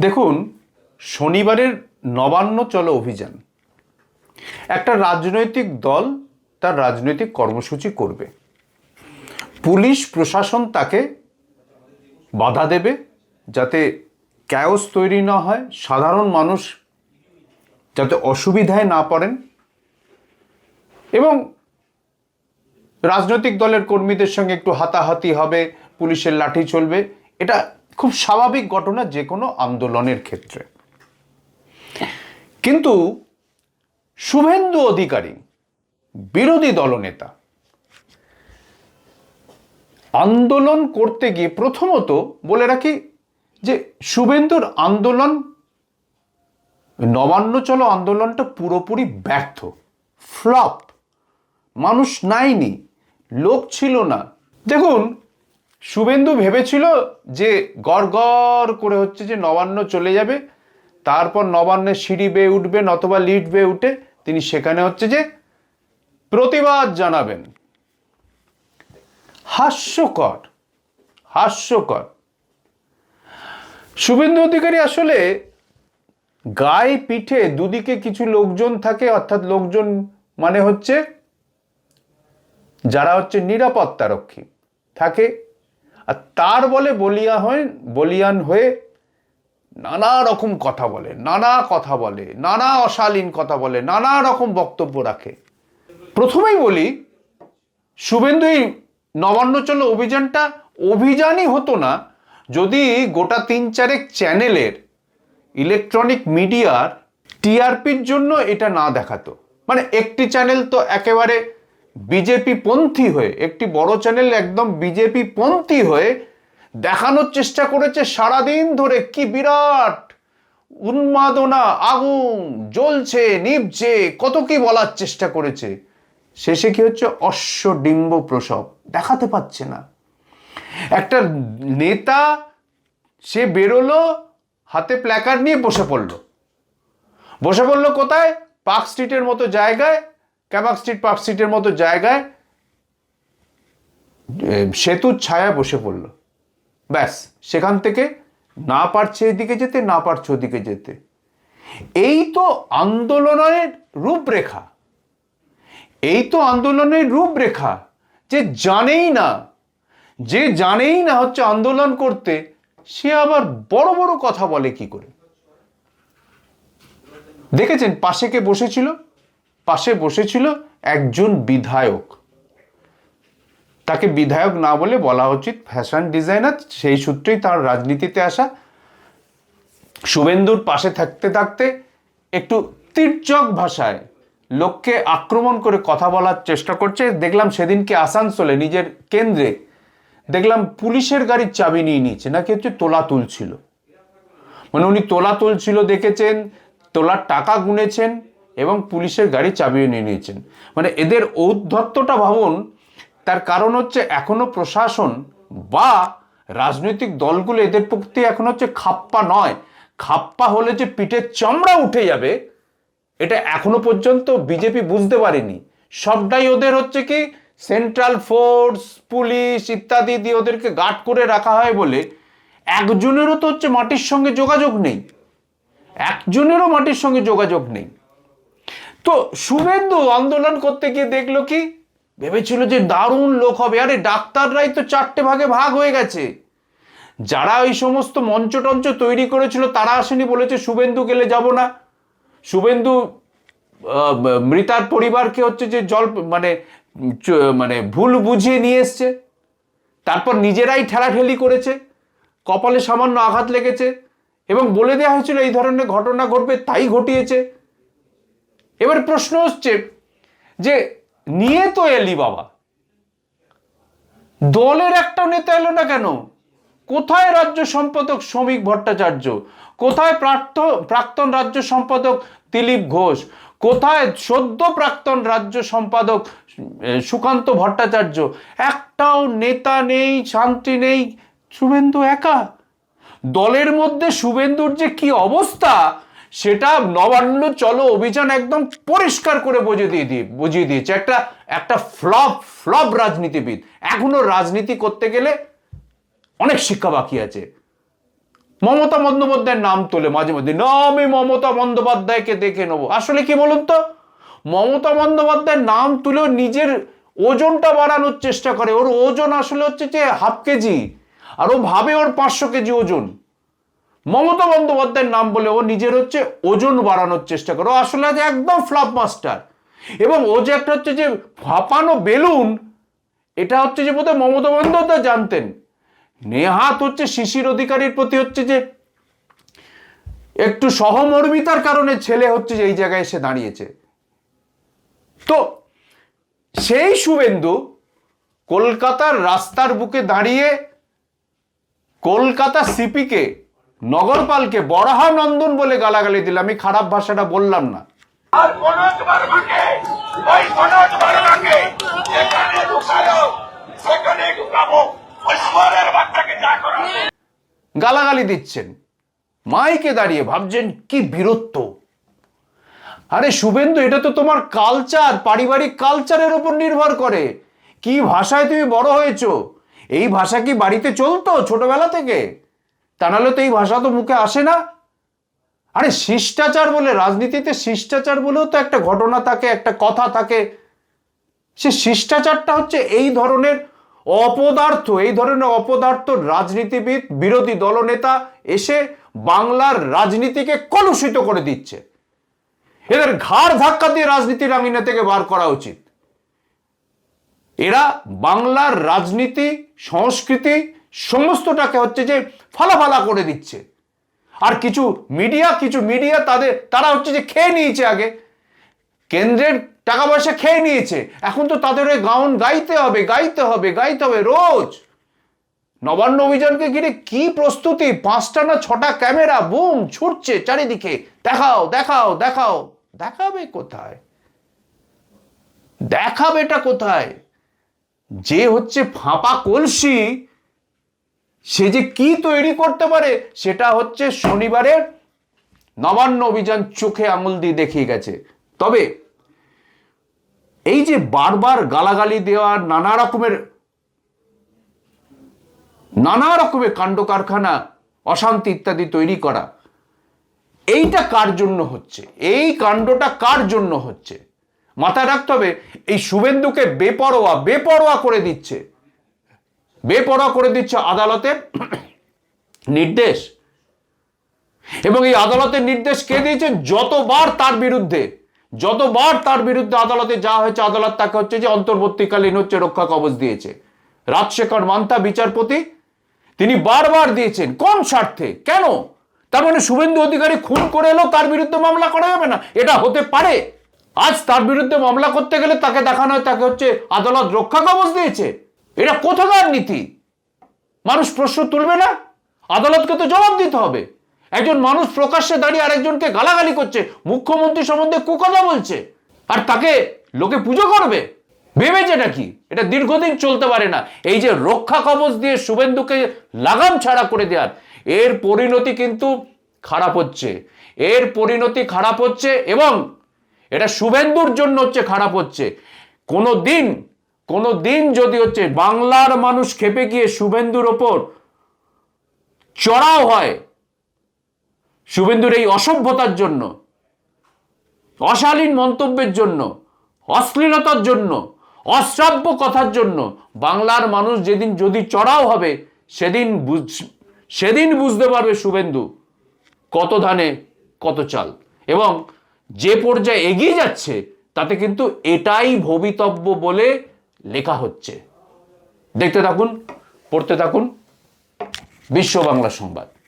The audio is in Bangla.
দেখুন, শনিবারের নবান্ন চলো অভিযান। একটা রাজনৈতিক দল তার রাজনৈতিক কর্মসূচি করবে। পুলিশ প্রশাসন তাকে বাধা দেবে যাতে ক্যাওস তৈরি না হয়, সাধারণ মানুষ যাতে অসুবিধায় না পড়েন এবং রাজনৈতিক দলের কর্মীদের সঙ্গে একটু হাতাহাতি হবে, পুলিশের লাঠি চলবে। এটা খুব স্বাভাবিক ঘটনা যে কোনো আন্দোলনের ক্ষেত্রে। কিন্তু শুভেন্দু অধিকারী, বিরোধী দলনেতা আন্দোলন করতে গিয়ে প্রথমত বলে রাখি যে শুভেন্দুর আন্দোলন, নবান্ন চলো আন্দোলনটা পুরোপুরি ব্যর্থ, ফ্লপ। মানুষ নাইনি, লোক ছিল না। দেখুন শুভেন্দু ভেবেছিল যে গড় করে হচ্ছে যে নবান্ন চলে যাবে, তারপর নবান্নের সিঁড়ি বেয়ে উঠবেন অথবা লিড বেয়ে উঠে তিনি সেখানে হচ্ছে যে প্রতিবাদ জানাবেন। হাস্যকর হাস্যকর। শুভেন্দু অধিকারী আসলে গায়ে পিঠে দুদিকে কিছু লোকজন থাকে, অর্থাৎ লোকজন মানে হচ্ছে যারা হচ্ছে নিরাপত্তারক্ষী থাকে। আর তার বলে বলিয়া হয়, বলিয়ান হয়ে নানা রকম কথা বলে, নানা কথা বলে, নানা অশালীন কথা বলে, নানা রকম বক্তব্য রাখে। প্রথমেই বলি, শুভেন্দু এই নবান্ন চলো অভিযানটা অভিযানই হতো না, যদি গোটা তিন চারেক চ্যানেলের ইলেকট্রনিক মিডিয়ার টিআরপির জন্য এটা না দেখাতো। মানে একটি চ্যানেল তো একেবারে বিজেপি পন্থী হয়ে, একটি বড় চ্যানেল একদম বিজেপি পন্থী হয়ে দেখানোর চেষ্টা করেছে সারাদিন ধরে। কি বিরাট উন্মাদনা, আগুন, জ্বলছে, নিভছে, কত কি বলার চেষ্টা করেছে। শেষে কি হচ্ছে? অশ্ব ডিম্ব প্রসব। দেখাতে পাচ্ছে না। একটা নেতা, সে বেরোলো, হাতে প্ল্যাকার্ড নিয়ে বসে পড়ল। বসে পড়ল কোথায়? পার্ক স্ট্রিটের মতো জায়গায়। ক্যামাক স্ট্রিট পার্ক স্ট্রিটের মতো জায়গায় সেতুর ছায়া বসে পড়ল। ব্যাস, সেখান থেকে না পারছে এদিকে যেতে, না পারছে ওদিকে যেতে। এই তো আন্দোলনের রূপরেখা। এই তো আন্দোলনের রূপরেখা। যে জানেই না, যে জানেই না হচ্ছে আন্দোলন করতে, সে আবার বড় বড় কথা বলে কি করে? দেখেছেন পাশে কে বসেছিল পাশে বসেছিল একজন বিধায়ক। তাকে বিধায়ক না বলে বলা উচিত ফ্যাশন ডিজাইনার, সেই সূত্রেই তার রাজনীতিতে আসা। শুভেন্দুর পাশে থাকতে থাকতে একটু তীর্যক ভাষায় লোককে আক্রমণ করে কথা বলার চেষ্টা করছে। দেখলাম সেদিনকে আসানসোলে নিজের কেন্দ্রে দেখলাম পুলিশের গাড়ির চাবি নিয়ে নিয়েছে, নাকি হচ্ছে তোলা তুলছিল। মানে উনি তোলা তুলছিল দেখেছেন, তোলার টাকা গুনেছেন এবং পুলিশের গাড়ি চাবিও নিয়ে নিয়েছেন। মানে এদের ঔদ্ধত্যটা ভাবুন, তার কারণ হচ্ছে এখনও প্রশাসন বা রাজনৈতিক দলগুলো এদের প্রতি এখন হচ্ছে খাপ্পা নয়। খাপ্পা হলে যে পিঠের চামড়া উঠে যাবে, এটা এখনও পর্যন্ত বিজেপি বুঝতে পারেনি। সবটাই ওদের হচ্ছে কি সেন্ট্রাল ফোর্স পুলিশ ইত্যাদি দিয়ে ওদেরকে গার্ড করে রাখা হয় বলে একজনেরও তো হচ্ছে মাটির সঙ্গে যোগাযোগ নেই। একজনেরও মাটির সঙ্গে যোগাযোগ নেই। তো শুভেন্দু আন্দোলন করতে গিয়ে দেখল কি? ভেবেছিল যে দারুণ লোক হবে। আরে ডাক্তাররাই তো চারটে ভাগে ভাগ হয়ে গেছে। যারা ওই সমস্ত মঞ্চ টঞ্চ তৈরি করেছিল, তারা আসেনি বলেছে, শুভেন্দু গেলে যাব না। শুভেন্দু মৃতার পরিবারকে হচ্ছে যে জল মানে মানে ভুল বুঝিয়ে নিয়ে এসছে। তারপর নিজেরাই ঠেলাঠেলি করেছে। কপালে সামান্য আঘাত লেগেছে। এবং বলে দেওয়া হয়েছিল, এই ধরনের ঘটনা ঘটবে। তাই ঘটিয়েছে। এবার প্রশ্ন হচ্ছে যে নিয়ে তো এলি বাবা। দলের একটা নেতা এলো না কেন? কোথায় রাজ্য সম্পাদক শ্রমিক ভট্টাচার্য? কোথায় প্রার্থ, প্রাক্তন রাজ্য সম্পাদক দিলীপ ঘোষ? কোথায় সদ্য প্রাক্তন রাজ্য সম্পাদক সুকান্ত ভট্টাচার্য? একটাও নেতা নেই, শান্তি নেই, শুভেন্দু একা? দলের মধ্যে শুভেন্দুর যে কি অবস্থা? সেটা নবান্ন, চলো অভিযান একদম পরিষ্কার করে বুঝিয়ে দিয়ে দিয়ে বুঝিয়ে দিয়েছে। একটা একটা ফ্লপ ফ্লপ রাজনীতিবিদ। এখনও রাজনীতি করতে গেলে অনেক শিক্ষা বাকি আছে। মমতা বন্দ্যোপাধ্যায়ের নাম তোলে মাঝে মধ্যে। না, আমি মমতা বন্দ্যোপাধ্যায়কে দেখে নেব। আসলে কি বলুন তো? মমতা বন্দ্যোপাধ্যায়ের নাম তুলেও নিজের ওজনটা বাড়ানোর চেষ্টা করে। ওর ওজন আসলে হচ্ছে যে হাফ কেজি। আর ও ভাবে ওর পাঁচশো কেজি ওজন। মমতা বন্দ্যোপাধ্যায়ের নাম বলে ও নিজের হচ্ছে ওজন বাড়ানোর চেষ্টা করে। আসলে আজ একদম ফ্লপ মাস্টার। এবং ও যে একটা হচ্ছে যে ফাঁপানো বেলুন, এটা হচ্ছে যে বোধহয় মমতা বন্দ্যোপাধ্যায় জানতেন। নেহাত হচ্ছে শিশির অধিকারীর প্রতি হচ্ছে যে একটু সহমর্মিতার কারণে ছেলে হচ্ছে যে এই জায়গায় এসে দাঁড়িয়েছে। তো সেই শুভেন্দু কলকাতার রাস্তার বুকে দাঁড়িয়ে কলকাতা সিপিকে নগরপালকে বরাহা নন্দন বলে গালাগালি দিল আমি খারাপ ভাষাটা বললাম না। আর মনোজ বার্মাকে ওই মনোজ বার্মাকে যেখানে ঢুকালো সেখানে ঢুকাবো। ওই বাচ্চাকে যা করা গালাগালি দিচ্ছেন। মাইকে দাঁড়িয়ে ভাবছেন কি বীরত্ব। আরে শুভেন্দু এটা তো তোমার কালচার পারিবারিক কালচারের উপর নির্ভর করে। কি ভাষায় তুমি বড় হয়েছো? এই ভাষা কি বাড়িতে চলতো ছোটবেলা থেকে? তা নাহলে তো এই ভাষা তো মুখে আসে না। আরে শিষ্টাচার বলে, রাজনীতিতে শিষ্টাচার বলেও তো একটা ঘটনা থাকে, একটা কথা থাকে। সে শিষ্টাচারটা হচ্ছে এই ধরনের অপদার্থ, এই ধরনের অপদার্থ রাজনীতিবিদ, বিরোধী দলনেতা এসে বাংলার রাজনীতিকে কলুষিত করে দিচ্ছে। এদের ঘাড় ধাক্কা দিয়ে রাজনীতির আঙিনা থেকে বার করা উচিত। এরা বাংলার রাজনীতি, সংস্কৃতি, সমস্তটাকে হচ্ছে যে ফালাফালা করে দিচ্ছে। আর কিছু মিডিয়া কিছু মিডিয়া তাদের, তারা হচ্ছে যে খেয়ে নিয়েছে আগে। কেন্দ্রের টাকা পয়সা খেয়ে নিয়েছে। এখন তো তাদের ওই গাউন গাইতে হবে গাইতে হবে গাইতে হবে রোজ। নবান্ন অভিযানকে ঘিরে কি প্রস্তুতি? পাঁচটা না ছটা ক্যামেরা, বুম, ছুটছে চারিদিকে। দেখাও দেখাও দেখাও। দেখাবে কোথায়? দেখাবেটা কোথায়? যে হচ্ছে ফাঁপা কলসি সে যে কি তৈরি করতে পারে, সেটা হচ্ছে শনিবারের নবান্ন অভিযান চোখে আঙুল দিয়ে দেখিয়ে গেছে। তবে এই যে বারবার গালাগালি দেওয়া, নানা রকমের নানা রকমের কাণ্ড কারখানা, অশান্তি ইত্যাদি তৈরি করা, এইটা কার জন্য হচ্ছে? এই কাণ্ডটা কার জন্য হচ্ছে? মাথায় রাখতে হবে, এই শুভেন্দুকে বেপরোয়া বেপরোয়া করে দিচ্ছে। বেপরোয়া করে দিচ্ছে আদালতের নির্দেশ। এবং এই আদালতের নির্দেশ কে দিয়েছে? যতবার তার বিরুদ্ধে, যতবার তার বিরুদ্ধে আদালতে যা হয়েছে, আদালত তাকে হচ্ছে যে অন্তর্বর্তীকালীন হচ্ছে রক্ষা কবচ দিয়েছে। রাজশেখর মান্তা, বিচারপতি, তিনি বারবার দিয়েছেন, কোন স্বার্থে? কেন? তার মানে শুভেন্দু অধিকারী খুন করে এলেও তার বিরুদ্ধে মামলা করা যাবে না। এটা হতে পারে। আজ তার বিরুদ্ধে মামলা করতে গেলে তাকে দেখানো হয়, তাকে হচ্ছে আদালত রক্ষা কবচ দিয়েছে। এটা কোথাকার নীতি? মানুষ প্রশ্ন তুলবে না? আদালতকে তো জবাব দিতে হবে। একজন মানুষ প্রকাশ্যে দাঁড়িয়ে আরেকজনকে গালাগালি করছে, মুখ্যমন্ত্রী সম্বন্ধে কুকথা বলছে, আর তাকে লোকে পুজো করবে? ভেবেছে নাকি এটা দীর্ঘদিন চলতে পারে না। এই যে রক্ষা কবচ দিয়ে শুভেন্দুকে লাগাম ছাড়া করে দেওয়ার, এর পরিণতি কিন্তু খারাপ হচ্ছে। এর পরিণতি খারাপ হচ্ছে এবং এটা শুভেন্দুর জন্য হচ্ছে খারাপ হচ্ছে। কোনো দিন কোনো দিন যদি হচ্ছে বাংলার মানুষ খেপে গিয়ে শুভেন্দুর ওপর চড়াও হয় শুভেন্দুর এই অসভ্যতার জন্য, অশালীন মন্তব্যের জন্য, অশ্লীলতার জন্য, অশ্রাব্য কথার জন্য, বাংলার মানুষ যেদিন যদি চড়াও হবে, সেদিন বুঝ- সেদিন বুঝতে পারবে শুভেন্দু কত ধানে কত চাল। এবং যে পর্যায়ে এগিয়ে যাচ্ছে, তাতে কিন্তু এটাই ভবিতব্য বলে লেখা হচ্ছে। দেখতে থাকুন পড়তে থাকুন। বিশ্ব বাংলা সংবাদ।